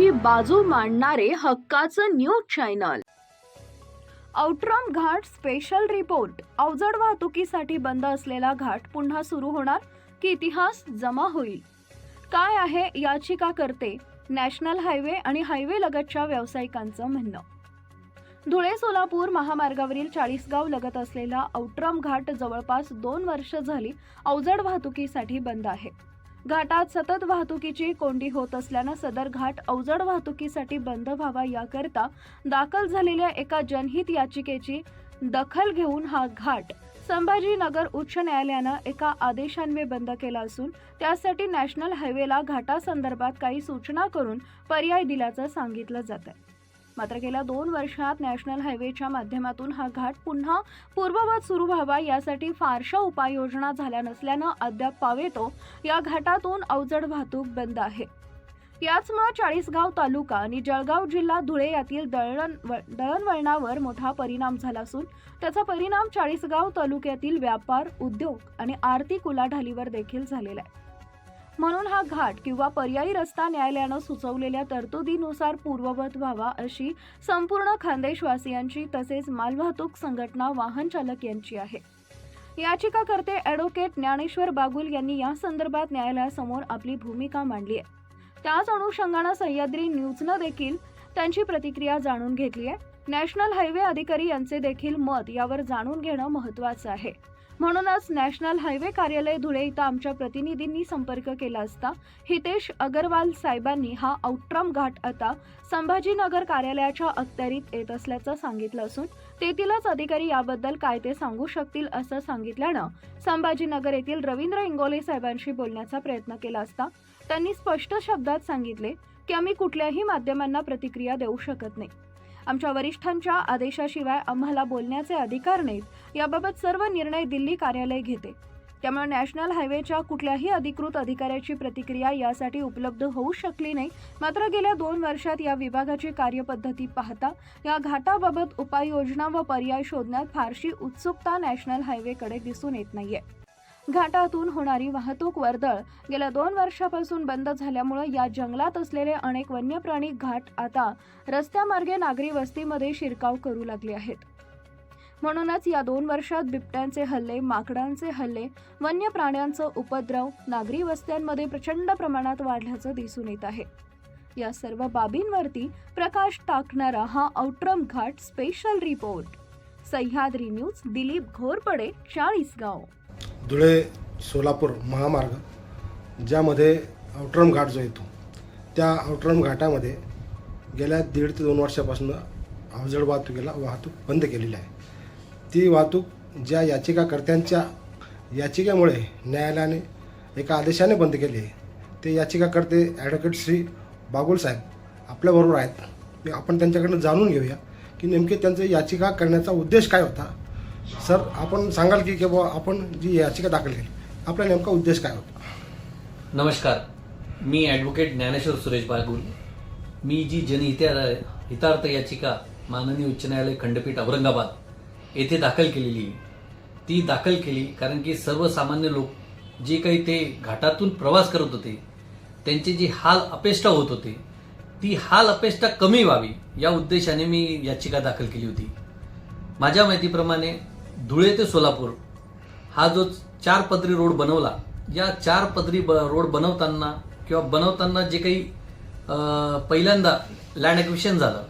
जनतेची बाजू मांडणारे हक्काचं news channel. Outram Ghat special report अवजड वाहतुकीसाठी बंद असलेला घाट पुन्हा सुरू होणार? की इतिहास जमा होईल? काय आहे याचिका करते? नॅशनल हायवे आणि हायवे लगतच्या व्यावसायिकांचं म्हणणं. धुळे सोलापूर महामार्गावरील चाळीसगाव लगत असलेला औट्रम घाट जवळपास दोन वर्ष झाली अवजड वाहतुकीसाठी बंद आहे. घाटात सतत वाहतुकीची कोंडी होत असल्यानं सदर घाट अवजड वाहतुकीसाठी बंद व्हावा याकरता दाखल झालेल्या एका जनहित याचिकेची दखल घेऊन हा घाट संभाजीनगर उच्च न्यायालयानं एका आदेशान्वये बंद केला असून त्यासाठी नॅशनल हायवेला घाटासंदर्भात काही सूचना करून पर्याय दिल्याचं सांगितलं जात आहे मात्र गेल्या दोन वर्षात नॅशनल हायवेच्या माध्यमातून हा घाट पुन्हा पूर्ववत सुरू व्हावा यासाठी फारशा उपाययोजना झाल्या नसल्यानं अद्याप पावेतो या घाटातून अवजड वाहतूक बंद आहे. याचमुळे चाळीसगाव तालुका आणि जळगाव जिल्हा धुळे यातील दळण दळणवळणावर मोठा परिणाम झाला असून त्याचा परिणाम चाळीसगाव तालुक्यातील व्यापार उद्योग आणि आर्थिक उलाढालीवर देखील झालेला आहे. म्हणून हा घाट किंवा पर्यायी रस्ता न्यायालयानं सुचवलेल्या तरतुदीनुसार पूर्ववत व्हावा अशी संपूर्ण खानदेशवासियांची तसेच मालवाहतूक संघटना वाहन चालक यांची आहे. याचिकाकर्ते ॲडव्होकेट ज्ञानेश्वर बागुल यांनी या संदर्भात न्यायालयासमोर आपली भूमिका मांडली आहे. त्याच अनुषंगानं सह्याद्री न्यूजनं देखील त्यांची प्रतिक्रिया जाणून घेतली आहे. नॅशनल हायवे अधिकारी यांचे देखील मत यावर जाणून घेणं महत्त्वाचं आहे. म्हणूनच नॅशनल हायवे कार्यालय धुळे इथं आमच्या प्रतिनिधींनी संपर्क केला असता हितेश अगरवाल साहेबांनी हा औट्रम घाट आता संभाजीनगर कार्यालयाच्या अखत्यारीत येत असल्याचं सांगितलं असून तेथीलच अधिकारी याबद्दल काय ते सांगू शकतील असं सांगितल्यानं संभाजीनगर येथील रवींद्र इंगोले साहेबांशी बोलण्याचा प्रयत्न केला असता त्यांनी स्पष्ट शब्दात सांगितले की आम्ही कुठल्याही माध्यमांना प्रतिक्रिया देऊ शकत नाही. आमच्या वरिष्ठांच्या आदेशाशिवाय आम्हाला बोलण्याचे अधिकार नाहीत. याबाबत सर्व निर्णय दिल्ली कार्यालय घेते. त्यामुळे नॅशनल हायवेच्या कुठल्याही अधिकृत अधिकाऱ्याची प्रतिक्रिया यासाठी उपलब्ध होऊ शकली नाही. मात्र गेल्या दोन वर्षात या विभागाची कार्यपद्धती पाहता या घाटाबाबत उपाययोजना व पर्याय शोधण्यात फारशी उत्सुकता नॅशनल हायवेकडे दिसून येत नाहीये. घाटातून होणारी वाहतूक वर्दळ गेल्या दोन वर्षापासून बंद झाल्यामुळे या जंगलात असलेले अनेक वन्य प्राणी घाट आता रस्त्यामार्गे नागरी वस्तीमध्ये शिरकाव करू लागले आहेत. म्हणूनच या दोन वर्षात बिबट्यांचे हल्ले माकडांचे हल्ले वन्य प्राण्यांचं उपद्रव नागरी वस्त्यांमध्ये प्रचंड प्रमाणात वाढल्याचं दिसून येत आहे. या सर्व बाबींवरती प्रकाश टाकणारा हा Outram Ghat special report. Sahyadri news Dilip Ghorpade Chalisgaon. Dhule Solapur महामार्ग ज्यामध्ये आउटरम घाट जो येतो त्या आउटरम घाटामध्ये गेल्या दीड ते दोन वर्षापासून अवजड वाहतुकीला वाहतूक बंद केलेली आहे. ती वाहतूक ज्या याचिकाकर्त्यांच्या याचिकेमुळे न्यायालयाने एका आदेशाने बंद केली आहे ते याचिकाकर्ते ॲडव्होकेट श्री बागुल साहेब आपल्याबरोबर आहेत. आपण त्यांच्याकडनं जाणून घेऊया की नेमके त्यांचं याचिका करण्याचा उद्देश काय होता सर आपण सांगाल की की बुवा आपण जी याचिका दाखल केली आपला नेमका उद्देश काय होता? नमस्कार. मी ॲडव्होकेट ज्ञानेश्वर सुरेश बागुल. मी जी जनहित्या हितार्थ याचिका माननीय उच्च न्यायालय खंडपीठ औरंगाबाद येथे दाखल केलेली ती दाखल केली कारण की सर्वसामान्य लोक जे काही ते घाटातून प्रवास करत होते त्यांची जी हाल अपेष्टा होत होते ती हाल अपेष्टा कमी व्हावी या उद्देशाने मी याचिका दाखल केली होती. माझ्या माहितीप्रमाणे धुळे ते सोलापूर हा जो चार पदरी रोड बनवला या चार पदरी ब- रोड बनवताना किंवा बनवताना जे काही पहिल्यांदा लँड ॲक्विशन झालं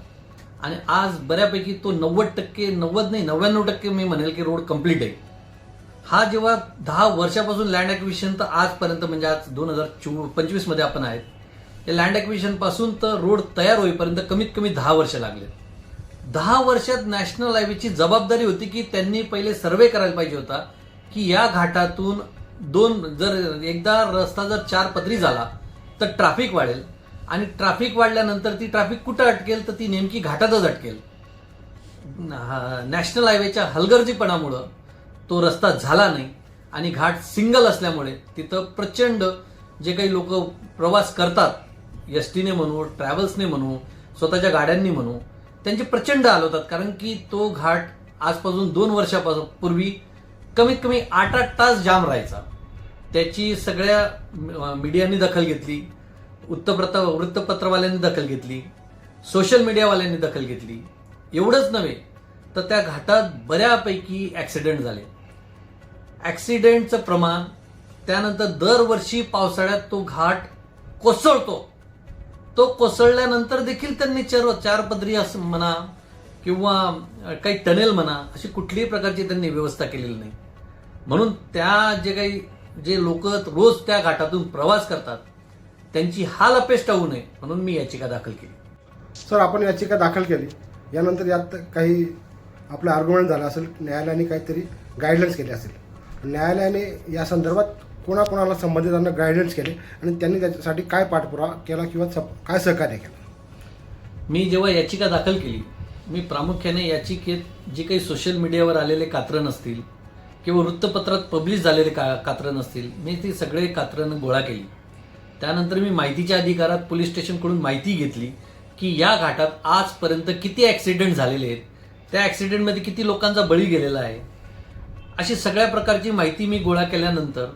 आणि आज बऱ्यापैकी तो नव्वद टक्के नव्वद नाही नव्याण्णव टक्के मी म्हणेल की रोड कंप्लीट आहे. हा जेव्हा दहा वर्षापासून लँड ॲक्विशन तर आजपर्यंत म्हणजे आज दोन हजार चो पंचवीसमध्ये आपण आहेत. या लँड ॲक्विशनपासून तर रोड तयार होईपर्यंत कमीत कमी दहा वर्ष लागले. दहा वर्षात नॅशनल हायवेची जबाबदारी होती की त्यांनी पहिले सर्वे करायला पाहिजे होता की या घाटातून दोन जर एकदा रस्ता जर चार पदरी झाला तर ट्रॅफिक वाढेल. आणि ट्रॅफिक वाढल्यानंतर ती ट्रॅफिक कुठं अटकेल तर ती नेमकी घाटातच अटकेल. नॅशनल हायवेच्या हलगर्जीपणामुळं तो रस्ता झाला नाही. आणि घाट सिंगल असल्यामुळे तिथं प्रचंड जे काही लोक प्रवास करतात एस टीने म्हणू ट्रॅव्हल्सने म्हणू स्वतःच्या गाड्यांनी म्हणू त्यांचे प्रचंड हाल होतात कारण की तो घाट आजपासून दोन वर्षापासून पूर्वी कमीत कमी आठ आठ तास जाम राहायचा. त्याची सगळ्या मीडियानी दखल घेतली वृत्तपत्र वृत्तपत्रवाल्यांनी दखल घेतली सोशल मीडियावाल्यांनी दखल घेतली. एवढंच नव्हे तर त्या घाटात बऱ्यापैकी ॲक्सिडेंट झाले. ॲक्सिडेंटचं प्रमाण त्यानंतर दरवर्षी पावसाळ्यात तो घाट कोसळतो. तो कोसळल्यानंतर देखील त्यांनी चार चार पदरी असं म्हणा किंवा काही टनेल म्हणा अशी कुठलीही प्रकारची त्यांनी व्यवस्था केलेली नाही. म्हणून त्या जे काही जे लोक रोज त्या घाटातून प्रवास करतात त्यांची हाल अपेष्टा होऊ नये म्हणून मी याचिका दाखल केली. सर आपण याचिका दाखल केली. यानंतर यात काही आपलं आर्ग्युमेंट झालं असेल न्यायालयाने काहीतरी गाईडलाईन्स केले असेल. न्यायालयाने या संदर्भात कोणाकोणाला संबंधितांना गायडन्स केले आणि त्यांनी त्याच्यासाठी काय पाठपुरावा केला किंवा काय सहकार्य केलं? मी जेव्हा याचिका दाखल केली मी प्रामुख्याने याचिकेत जे काही सोशल मीडियावर आलेले कात्रण असतील किंवा वृत्तपत्रात पब्लिश झालेले का कात्रण असतील मी ती सगळे कात्रण गोळा केली. त्यानंतर मी माहितीच्या अधिकारात पोलीस स्टेशनकडून माहिती घेतली की या घाटात आजपर्यंत किती ॲक्सिडेंट झालेले आहेत त्या ॲक्सिडेंटमध्ये किती लोकांचा बळी गेलेला आहे. अशी सगळ्या प्रकारची माहिती मी गोळा केल्यानंतर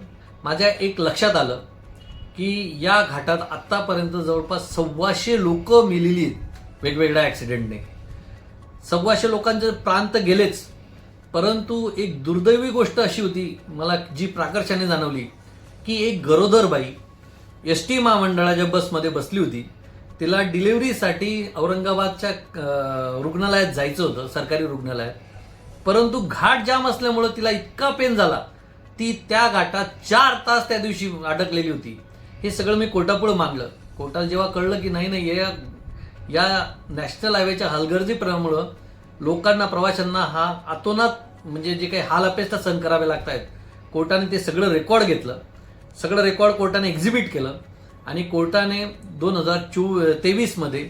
माझ्या एक लक्षात आलं की या घाटात आत्तापर्यंत जवळपास सव्वाशे लोक मिलेली आहेत वेगवेगळ्या ॲक्सिडेंटने सव्वाशे लोकांचे प्राण तर गेलेच. परंतु एक दुर्दैवी गोष्ट अशी होती मला जी प्राकर्षाने जाणवली की एक गरोदर बाई एस टी महामंडळाच्या बसमध्ये बसली होती. तिला डिलिव्हरीसाठी औरंगाबादच्या रुग्णालयात जायचं होतं सरकारी रुग्णालयात. परंतु घाट जाम असल्यामुळं तिला इतका पेन झाला ती त्या घाटात चार तास त्या दिवशी अडकलेली होती. हे सगळं मी कोर्टापुढं मागलं कोर्टाला जेव्हा कळलं की नाही नाही या या नॅशनल हायवेच्या हलगर्जीपणामुळं लोकांना प्रवाशांना हा अतोनात म्हणजे जे काही हाल अपेक्षा सहन करावे लागत आहेत कोर्टाने ते सगळं रेकॉर्ड घेतलं. सगळं रेकॉर्ड कोर्टाने एक्झिबिट केलं आणि कोर्टाने दोन हजार चो तेवीसमध्ये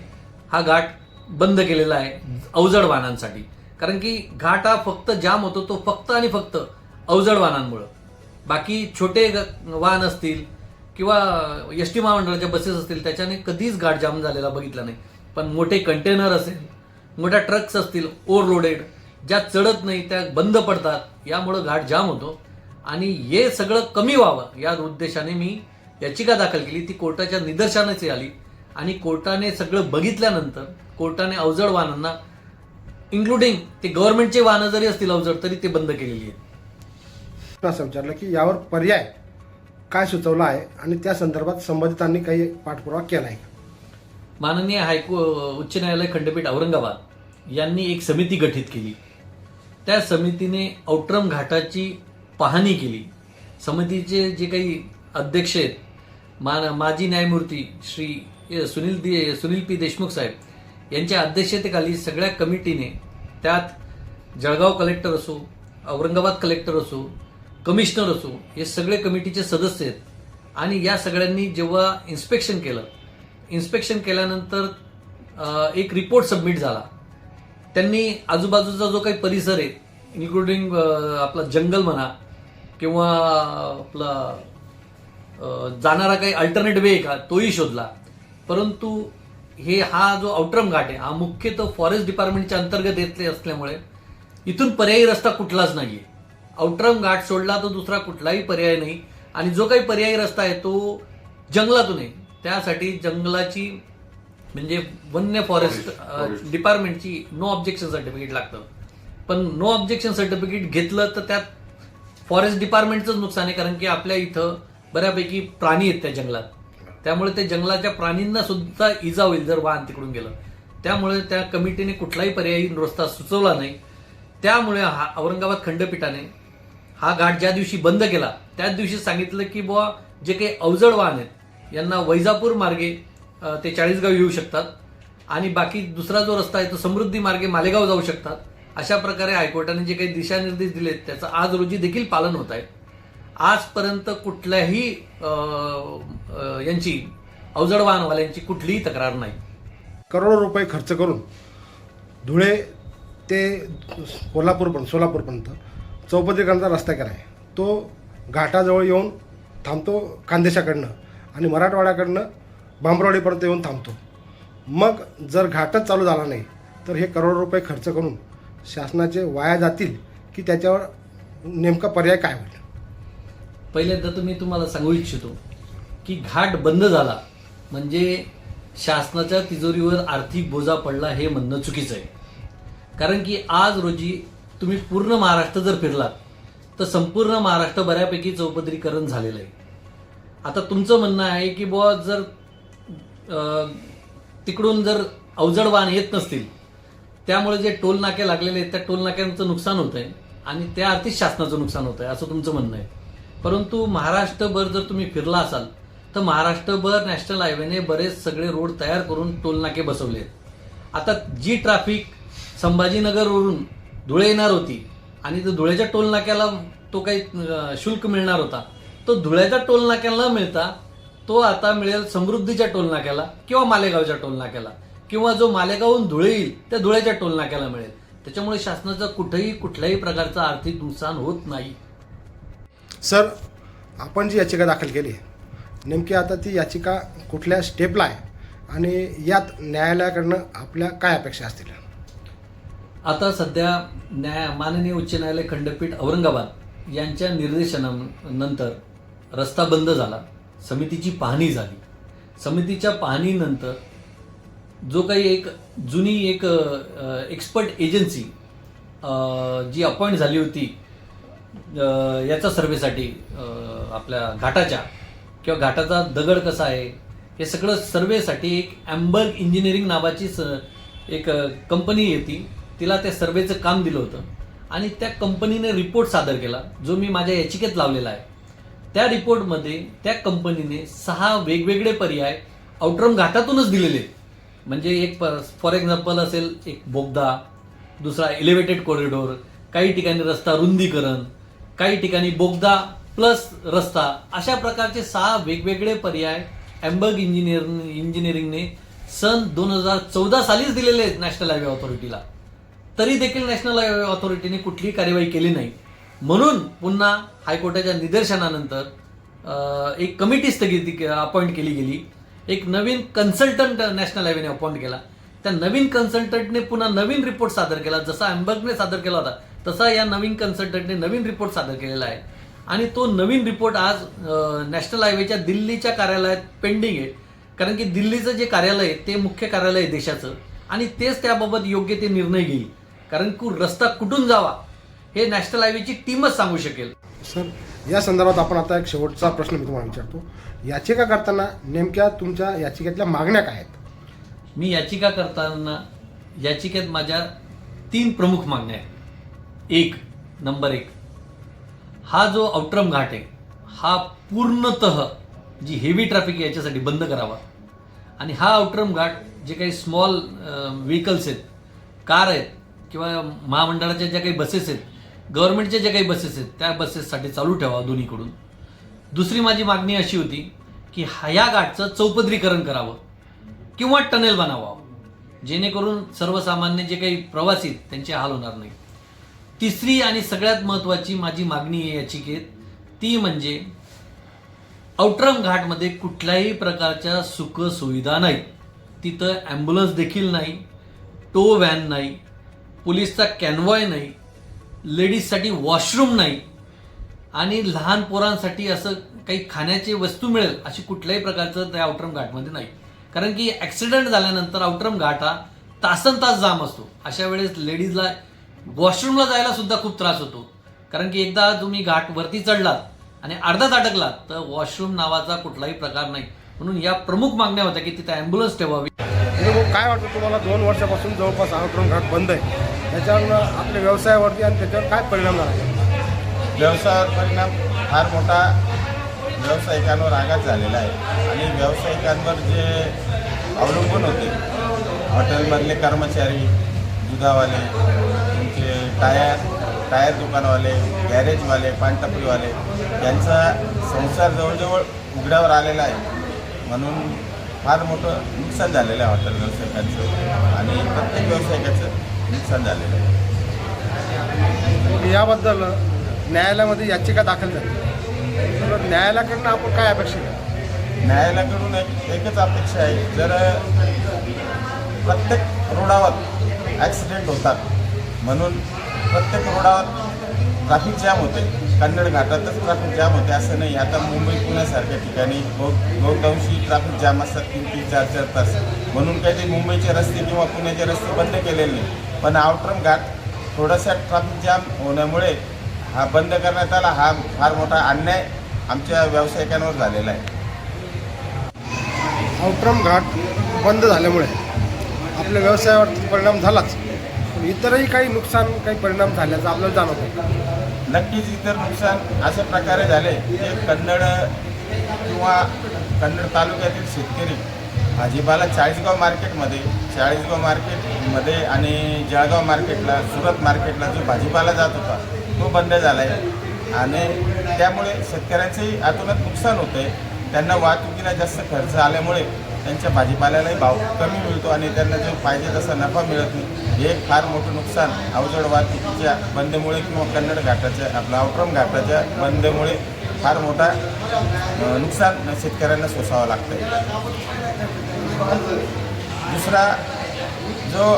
हा घाट बंद केलेला आहे अवजड वाहनांसाठी. कारण की घाट हा फक्त जाम होतो तो फक्त आणि फक्त अवजड वाहनांमुळं. बाकी छोटे ग- वाहन असतील किंवा एस टी महामंडळाच्या बसेस असतील त्याच्याने कधीच घाट जाम झालेला बघितला नाही. पण मोठे कंटेनर असेल मोठ्या ट्रक्स असतील ओव्हरलोडेड ज्या चढत नाही त्या बंद पडतात यामुळं घाट जाम होतो. आणि हे सगळं कमी व्हावं या उद्देशाने मी याचिका दाखल केली. ती कोर्टाच्या निदर्शनाची आली. आणि कोर्टाने सगळं बघितल्यानंतर कोर्टाने अवजड वाहनांना इन्क्लुडिंग ते गव्हर्नमेंटचे वाहनं जरी असतील अवजड तरी ते बंद केलेली आहेत. असं विचारलं की यावर पर्याय काय सुचवला आहे आणि त्या संदर्भात संबंधितांनी काही पाठपुरावा केला आहे माननीय हायको उच्च न्यायालय खंडपीठ औरंगाबाद यांनी एक समिती गठीत केली. त्या समितीने औट्रम घाटाची पाहणी केली. समितीचे जे काही अध्यक्ष आहेत मान माजी न्यायमूर्ती श्री सुनील दे सुनील पी देशमुख साहेब यांच्या अध्यक्षतेखाली सगळ्या कमिटीने त्यात जळगाव कलेक्टर असो औरंगाबाद कलेक्टर असो कमिशनर असो हे सगळे कमिटीचे सदस्य आहेत. आणि या सगळ्यांनी जेव्हा इन्स्पेक्शन केलं इन्स्पेक्शन केल्यानंतर एक रिपोर्ट सबमिट झाला. त्यांनी आजूबाजूचा जो काही परिसर आहे इन्क्लुडिंग आपला जंगल म्हणा किंवा आपला जाणारा काही अल्टरनेट वे का तोही शोधला. परंतु हे हा जो आउटरम घाट आहे हा मुख्यतः फॉरेस्ट डिपार्टमेंटच्या अंतर्गत येतले असल्यामुळे इथून पर्यायी रस्ता कुठलाच नाहीये. आउटरम घाट सोडला तर दुसरा कुठलाही पर्याय नाही. आणि जो काही पर्यायी रस्ता आहे तो जंगलातून आहे. त्यासाठी जंगलाची म्हणजे वन्य फॉरेस्ट. डिपार्टमेंटची नो ऑब्जेक्शन सर्टिफिकेट लागतं. पण नो ऑब्जेक्शन सर्टिफिकेट घेतलं तर त्यात फॉरेस्ट डिपार्टमेंटचं नुकसान आहे. कारण की आपल्या इथं बऱ्यापैकी प्राणी आहेत त्या जंगलात. त्यामुळे त्या जंगलाच्या प्राणींना सुद्धा इजा होईल जर वाहन तिकडून गेलं. त्यामुळे त्या कमिटीने कुठलाही पर्यायी रस्ता सुचवला नाही. त्यामुळे हा औरंगाबाद खंडपीठाने हा घाट ज्या दिवशी बंद केला त्याच दिवशी सांगितलं की बुवा जे काही अवजड वाहन आहेत यांना वैजापूर मार्गे ते चाळीसगाव येऊ शकतात आणि बाकी दुसरा जो रस्ता आहे तो समृद्धी मार्गे मालेगाव जाऊ शकतात. अशा प्रकारे हायकोर्टाने जे काही दिशानिर्देश दिलेत त्याचं आज रोजी देखील पालन होत आहे. आजपर्यंत कुठल्याही यांची अवजड वाहनवाल्यांची कुठलीही तक्रार नाही. करोडो रुपये खर्च करून धुळे ते कोल्हापूरपर्यंत सोलापूरपर्यंत चौपदरीकरणाचा रस्ता केला आहे. तो घाटाजवळ येऊन थांबतो खानदेशाकडनं आणि मराठवाड्याकडनं बांबरवाडीपर्यंत येऊन थांबतो. मग जर घाटच चालू झाला नाही तर हे करोडो रुपये खर्च करून शासनाचे वाया जातील की त्याच्यावर नेमका पर्याय काय होईल? पहिल्यांदा तर मी तुम्हाला सांगू इच्छितो की घाट बंद झाला म्हणजे शासनाच्या तिजोरीवर आर्थिक बोजा पडला हे म्हणणं चुकीचं आहे. कारण की आज रोजी तुम्ही पूर्ण महाराष्ट्र जर फिरलात तर संपूर्ण महाराष्ट्र बऱ्यापैकी चौपदरीकरण झालेलं आहे. आता तुमचं म्हणणं आहे की बुवा जर तिकडून जर अवजड वाहन येत नसतील त्यामुळे जे टोल नाके लागलेले आहेत त्या टोल नाक्यांचं नुकसान होत आहे आणि त्या अर्थीच शासनाचं नुकसान होत आहे असं तुमचं म्हणणं आहे. परंतु महाराष्ट्रभर जर तुम्ही फिरला असाल तर महाराष्ट्रभर नॅशनल हायवेने बरेच सगळे रोड तयार करून टोल नाके बसवले आहेत आता जी ट्रॅफिक संभाजीनगरवरून धुळे येणार होती. आणि तो धुळ्याच्या टोल नाक्याला तो काही शुल्क मिळणार होता. तो धुळ्याच्या टोल नाक्याला न मिळता तो आता मिळेल समृद्धीच्या टोल नाक्याला किंवा मालेगावच्या टोल नाक्याला. किंवा जो मालेगावहून धुळे येईल त्या धुळ्याच्या टोल नाक्याला मिळेल. त्याच्यामुळे शासनाचं कुठेही कुठल्याही प्रकारचं आर्थिक नुकसान होत नाही. सर आपण जी याचिका दाखल केली नेमकी आता ती याचिका कुठल्या स्टेपला आहे? आणि यात न्यायालयाकडनं आपल्या काय अपेक्षा असतील? आता सध्या न्याय माननीय उच्च न्यायालय खंडपीठ औरंगाबाद यांच्या निर्देशनानंतर रस्ता बंद झाला. समितीची पाहणी झाली. समितीच्या पाहणीनंतर जो काही एक जुनी एक एक्सपर्ट एजन्सी जी अपॉइंट झाली होती याचा सर्वेसाठी आपल्या घाटाच्या किंवा घाटाचा दगड कसा आहे हे सगळं सर्वेसाठी एक ॲम्बर्ग इंजिनिअरिंग नावाची स एक कंपनी येते. तिला त्या सर्वेचं काम दिलं होतं. आणि त्या कंपनीने रिपोर्ट सादर केला जो मी माझ्या याचिकेत लावलेला आहे. त्या रिपोर्टमध्ये त्या कंपनीने सहा वेगवेगळे पर्याय आउटरम घाटातूनच दिलेले. आहेत म्हणजे एक फॉर एक्झाम्पल असेल एक बोगदा दुसरा एलिव्हेटेड कॉरिडोर काही ठिकाणी रस्ता रुंदीकरण काही ठिकाणी बोगदा प्लस रस्ता अशा प्रकारचे सहा वेगवेगळे पर्याय एम्बर्ग इंजिनिअर इंजिनिअरिंगने सन दोन हजार चौदा सालीच दिलेले आहेत नॅशनल हायवे ऑथॉरिटीला तरी देखील नॅशनल हायवे ऑथॉरिटीने कुठलीही कार्यवाही केली नाही. म्हणून पुन्हा हायकोर्टाच्या निदर्शनानंतर एक कमिटी स्थगिती अपॉइंट केली गेली. एक नवीन कन्सल्टंट नॅशनल हायवेने अपॉइंट केला. त्या नवीन कन्सल्टंटने पुन्हा नवीन रिपोर्ट सादर केला. जसा अँबर्गने सादर केला होता तसा या नवीन कन्सल्टंटने नवीन रिपोर्ट सादर केलेला आहे. आणि तो नवीन रिपोर्ट आज नॅशनल हायवेच्या दिल्लीच्या कार्यालयात पेंडिंग आहे. कारण की दिल्लीचं जे कार्यालय आहे ते मुख्य कार्यालय आहे देशाचं. आणि तेच त्याबाबत योग्य ते निर्णय घेईल. कारण की रस्ता कुठून जावा हे नॅशनल हायवेची टीमच सांगू शकेल. सर या संदर्भात आपण आता एक शेवटचा प्रश्न मी तुम्हाला विचारतो. याचिका करताना नेमक्या तुमच्या याचिकेतल्या मागण्या काय आहेत? मी याचिका करताना याचिकेत माझ्या तीन प्रमुख मागण्या आहेत. एक नंबर एक हा जो आउटरम घाट आहे हा पूर्णतः जी हेवी ट्रॅफिक आहे याच्यासाठी बंद करावा. आणि हा आउटरम घाट जे काही स्मॉल व्हेकल्स आहेत कार आहेत किंवा महामंडळाच्या ज्या काही बसेस आहेत गव्हर्नमेंटच्या ज्या काही बसेस आहेत त्या बसेससाठी चालू ठेवा दोन्हीकडून. दुसरी माझी मागणी अशी होती की ह्या घाटचं चौपदरीकरण करावं किंवा टनेल बनावावं जेणेकरून सर्वसामान्य जे काही प्रवासी आहेत, त्यांचे हाल होणार नाही तिसरी आणि सगळ्यात महत्त्वाची माझी मागणी आहे याचिकेत ती म्हणजे औट्रम घाटमध्ये कुठल्याही प्रकारच्या सुखसुविधा नाही नाहीत. तिथं ॲम्ब्युलन्स देखील नाही टो व्हॅन नाही पोलीसचा कॅनवॉय नाही लेडीजसाठी वॉशरूम नाही आणि लहान पोरांसाठी असं काही खाण्याची वस्तू मिळेल अशी कुठल्याही प्रकारचं त्या आउटरम घाटमध्ये नाही. कारण की ॲक्सिडेंट झाल्यानंतर आउटरम घाट हा तासन तास जाम असतो. अशा वेळेस लेडीजला वॉशरूमला जायला सुद्धा खूप त्रास होतो. कारण की एकदा तुम्ही घाट वरती चढलात आणि अर्धाच अटकलात तर वॉशरूम नावाचा कुठलाही प्रकार नाही. म्हणून या प्रमुख मागण्या होत्या की तिथे ॲम्ब्युलन्स ठेवावी. काय वाटतं तुम्हाला? दोन वर्षापासून जवळपास आउटरम घाट बंद आहे. त्याच्यावर आपल्या व्यवसायावरती आणि त्याच्यावर काय परिणाम झाला? व्यवसायावर परिणाम फार मोठा व्यावसायिकांवर आघात झालेला आहे. आणि व्यावसायिकांवर जे अवलंबून होते हॉटेलमधले कर्मचारी दुधावाले तुमचे टायर टायर दुकानवाले गॅरेजवाले पानटपरीवाले यांचा संसार जवळजवळ उघड्यावर आलेला आहे. म्हणून फार मोठं नुकसान झालेलं आहे हॉटेल व्यावसायिकांचं आणि प्रत्येक व्यावसायिकाचं. नुकसान झालेलं आहे. याबद्दल न्यायालयामध्ये याचिका दाखल झाली. तर न्यायालयाकडनं आपण काय अपेक्षा आहे? न्यायालयाकडून एक एकच अपेक्षा आहे जर प्रत्येक रोडावर ॲक्सिडेंट होतात म्हणून प्रत्येक रोडावर ट्रॅफिक जॅम होते कन्नड घाटातच ट्रॅफिक जाम होते असं नाही. आता मुंबई पुण्यासारख्या ठिकाणी बहु- बहुतांशी ट्रॅफिक जॅम असतात. तीन तीन चार चार तास. म्हणून काही ते मुंबईचे रस्ते किंवा पुण्याचे रस्ते बंद केलेले नाही. पण आउटरम घाट थोडासा ट्रॅफिक जॅम होण्यामुळे हा बंद करण्यात आला. हा फार मोठा अन्याय आमच्या व्यावसायिकांवर झालेला आहे. आउटरम घाट बंद झाल्यामुळे आपल्या व्यवसायावर परिणाम झालाच. इतरही काही नुकसान काही परिणाम झाल्याचं आपल्याला जाणवतो. नक्कीच इतर नुकसान अशा प्रकारे झाले जे कन्नड किंवा कन्नड तालुक्यातील शेतकरी भाजीपाला चाळीसगाव मार्केटमध्ये चाळीसगाव मार्केटमध्ये आणि जळगाव मार्केटला सुरत मार्केटला जो भाजीपाला जात होता तो बंद झाला आहे आणि त्यामुळे शेतकऱ्यांचंही आतूनच नुकसान होतं आहे त्यांना वाहतुकीला जास्त खर्च आल्यामुळे त्यांच्या भाजीपाल्यालाही भाव कमी मिळतो आणि त्यांना जो पाहिजे तसा नफा मिळत नाही हे एक फार मोठं नुकसान अवजड वाहतुकीच्या बंदमुळे किंवा कन्नड घाटाच्या आपलं आउटरम घाटाच्या बंदमुळे फार मोठा नुकसान शेतकऱ्यांना सोसावं लागतं दुसरा जो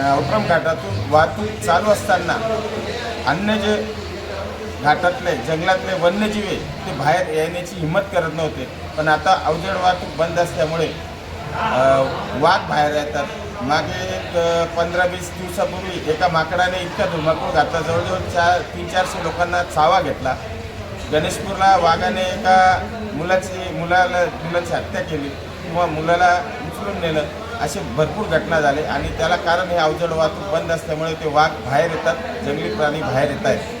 अवक्रम घाटातून वाहतूक चालू असताना अन्य जे घाटातले जंगलातले वन्यजीव ते बाहेर येण्याची हिंमत करत नव्हते. पण आता अवजड वाहतूक बंद असल्यामुळे वाघ बाहेर येतात. मागे एक पंधरा वीस दिवसापूर्वी एका माकडाने इतका धुमाकूळ घातला. जवळजवळ चार तीन चारशे लोकांना चावा घेतला. गणेशपूरला वाघाने एका मुलाची मुलाला मुलाची हत्या केली. किंवा मुलाला उचलून नेलं. असे भरपूर घटना झाले. आणि त्याला कारण हे अवजड वाहतूक बंद असल्यामुळे ते वाघ बाहेर येतात. जंगली प्राणी बाहेर येत आहेत.